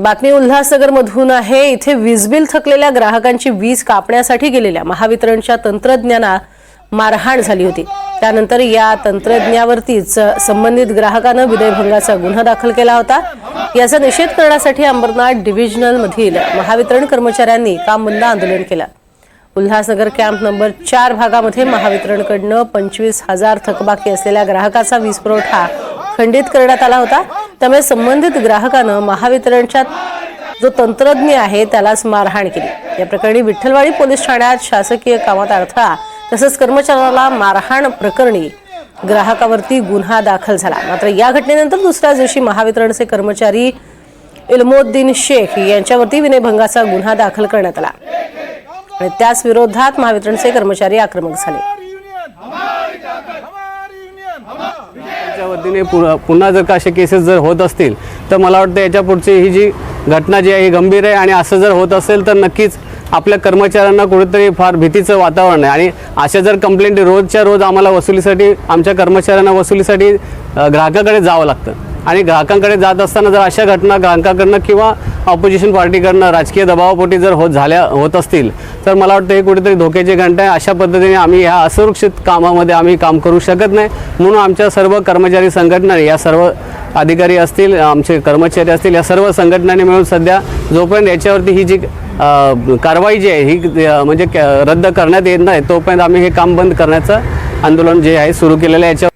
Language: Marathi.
बातमी उल्हासनगरमधून आहे. इथे वीज बिल थकलेल्या ग्राहकांची वीज कापण्यासाठी गेलेल्या महावितरणच्या तंत्रज्ञाना मारहाण झाली होती. त्यानंतर या तंत्रज्ञावरतीच संबंधित ग्राहकानं विदयभंगाचा गुन्हा दाखल केला होता. याचा निषेध करण्यासाठी अंबरनाथ डिव्हिजनल मधील महावितरण कर्मचाऱ्यांनी काम बंद आंदोलन केलं. उल्हासनगर कॅम्प नंबर चार भागामध्ये महावितरणकडनं पंचवीस हजार थकबाकी असलेल्या ग्राहकाचा वीज पुरवठा खंडित करण्यात आला होता. त्यामुळे संबंधित ग्राहकानं महावितरणच्या जो तंत्रज्ञ आहे त्यालाच मारहाण केली. या प्रकरणी विठ्ठलवाडी पोलीस ठाण्यात शासकीय कामात अडथळा तसंच कर्मचाऱ्याला मारहाण प्रकरणी ग्राहकावरती गुन्हा दाखल झाला. मात्र या घटनेनंतर दुसऱ्या दिवशी महावितरणचे कर्मचारी इल्मोद्दीन शेख यांच्यावरती विनयभंगाचा गुन्हा दाखल करण्यात आला. आणि त्याच विरोधात महावितरणचे कर्मचारी आक्रमक झाले. त्यांच्या वतीने पु- पुन्हा जर का असे केसेस जर होत असतील तर मला वाटतं याच्या पुढची ही जी घटना जी आहे ही गंभीर आहे आणि असं जर होत असेल तर नक्कीच आपल्या कर्मचाऱ्यांना कुठेतरी फार भीतीचं वातावरण आहे. आणि अशा जर कंप्लेंट रोजच्या रोज आम्हाला वसुलीसाठी आमच्या कर्मचाऱ्यांना वसुलीसाठी ग्राहकाकडे जावं लागतं. आणि ग्राहकांकडे जात असताना जर अशा घटना ग्राहकाकडनं किंवा ऑपोजिशन पार्टीकडनं राजकीय दबावापोटी जर होत झाल्या होत असतील तर मला वाटतं हे कुठेतरी धोक्याची घंटा आहे. अशा पद्धतीने आम्ही ह्या असुरक्षित कामामध्ये आम्ही काम करू शकत नाही. म्हणून आमच्या सर्व कर्मचारी संघटना या सर्व अधिकारी असतील आमचे कर्मचारी असतील या सर्व संघटनांनी मिळून सध्या जोपर्यंत याच्यावरती ही जी कारवाई जी आहे ही म्हणजे रद्द करण्यात येत नाही तोपर्यंत आम्ही हे काम बंद करण्याचं आंदोलन जे आहे सुरू केलेलं आहे. याच्या